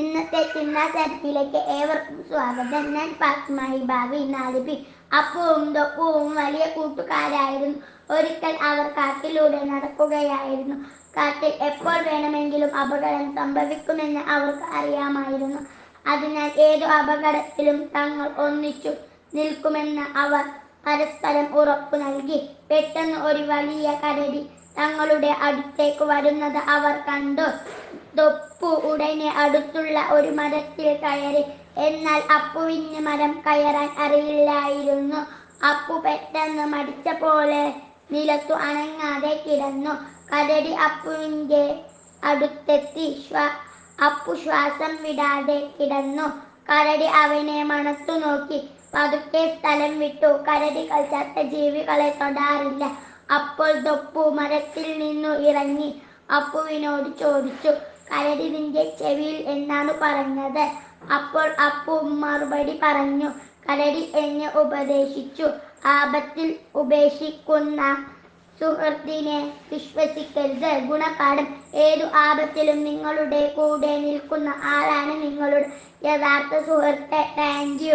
ഇന്നത്തെ ചിന്താശക്തിയിലേക്ക് ഏവർക്കും സ്വാഗതം. ഞാൻ പത്മായി ഭാവി നാലിബി അപ്പവും തൊപ്പവും വലിയ കൂട്ടുകാരായിരുന്നു. ഒരിക്കൽ അവർ കാട്ടിലൂടെ നടക്കുകയായിരുന്നു. കാട്ടിൽ എപ്പോൾ വേണമെങ്കിലും അപകടം സംഭവിക്കുമെന്ന് അവർക്ക് അറിയാമായിരുന്നു. അതിനാൽ ഏതു അപകടത്തിലും തങ്ങൾ ഒന്നിച്ചു നിൽക്കുമെന്ന് അവർ പരസ്പരം ഉറപ്പു നൽകി. പെട്ടെന്ന് ഒരു വലിയ കരടി തങ്ങളുടെ അടുത്തേക്ക് വരുന്നത് അവർ കണ്ടു. തൊപ്പു ഉടനെ അടുത്തുള്ള ഒരു മരത്തിൽ കയറി. എന്നാൽ അപ്പുവിന് മരം കയറാൻ അറിയില്ലായിരുന്നു. അപ്പു പെട്ടെന്ന് മടിച്ച പോലെ നിലത്തു അനങ്ങാതെ കിടന്നു. കരടി അപ്പുവിന്റെ അടുത്തെത്തി. ശ്വാ അപ്പു ശ്വാസം വിടാതെ കിടന്നു. കരടി അവനെ മണത്തു നോക്കി. പതുക്കെ സ്ഥലം വിട്ടു. കരടി ചത്ത ജീവികളെ തൊടാറില്ല. അപ്പോൾ തൊപ്പു മരത്തിൽ നിന്നു ഇറങ്ങി. അപ്പുവിനോട് ചോദിച്ചു കരടി നിന്റെ ചെവിയിൽ എന്നാണ് പറഞ്ഞത്. അപ്പോൾ അപ്പു മറുപടി പറഞ്ഞു കരടി എന്നെ ഉപദേശിച്ചു. ആപത്തിൽ ഉപേക്ഷിക്കുന്ന സുഹൃത്തിനെ വിശ്വസിക്കരുത്. ഗുണപാഠം ഏതു ആപത്തിലും നിങ്ങളുടെ കൂടെ നിൽക്കുന്ന ആളാണ് നിങ്ങളുടെ യഥാർത്ഥ സുഹൃത്തെ. താങ്ക്